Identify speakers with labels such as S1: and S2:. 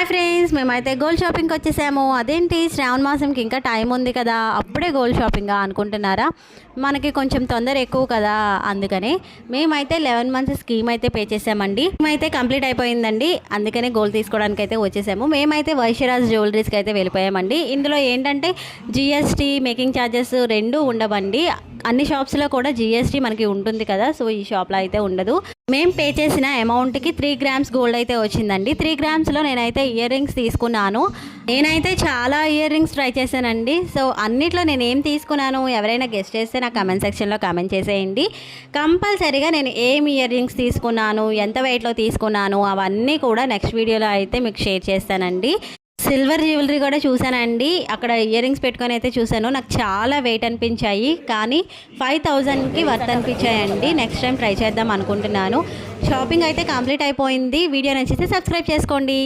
S1: Hi friends మేమైతే gold షాపింగ్కి వచ్చేసాము. అదేంటి? శ్రావణ మాసంకి ఇంకా టైం ఉంది కదా అప్పుడే గోల్డ్ షాపింగా అనుకుంటున్నారా? మనకి కొంచెం తొందర ఎక్కువ కదా అందుకనే మేమైతే లెవెన్ మంత్స్ స్కీమ్ అయితే పే చేసామండి. మేమైతే కంప్లీట్ అయిపోయిందండి అందుకనే గోల్డ్ తీసుకోవడానికి అయితే వచ్చేసాము. మేమైతే వైశ్యరాజ్ జ్యువెలరీస్కి అయితే వెళ్ళిపోయామండి. ఇందులో ఏంటంటే జిఎస్టీ మేకింగ్ ఛార్జెస్ రెండు ఉండవండి. అన్ని షాప్స్లో కూడా జిఎస్టీ మనకి ఉంటుంది కదా సో ఈ షాప్లో అయితే ఉండదు. మేము పే చేసిన అమౌంట్కి త్రీ గ్రామ్స్ గోల్డ్ అయితే వచ్చిందండి. త్రీ గ్రామ్స్లో నేనైతే ఇయర్ రింగ్స్ తీసుకున్నాను. నేనైతే చాలా ఇయర్ రింగ్స్ ట్రై చేశానండి. సో అన్నిట్లో నేను ఏం తీసుకున్నాను ఎవరైనా గెస్ట్ చేస్తే నా కమెంట్ సెక్షన్లో కమెంట్ చేసేయండి. కంపల్సరీగా నేను ఏం ఇయర్ రింగ్స్ తీసుకున్నాను ఎంత వెయిట్లో తీసుకున్నాను అవన్నీ కూడా నెక్స్ట్ వీడియోలో అయితే మీకు షేర్ చేస్తానండి. సిల్వర్ జ్యువెలరీ కూడా చూశానండి. అక్కడ ఇయర్ రింగ్స్ పెట్టుకొని అయితే చూశాను. నాకు చాలా వెయిట్ అనిపించాయి. కానీ ఫైవ్ థౌజండ్కి వర్త్ అనిపించాయండి. నెక్స్ట్ టైం ట్రై చేద్దాం అనుకుంటున్నాను. షాపింగ్ అయితే కంప్లీట్ అయిపోయింది. వీడియో నచ్చితే సబ్స్క్రైబ్ చేసుకోండి.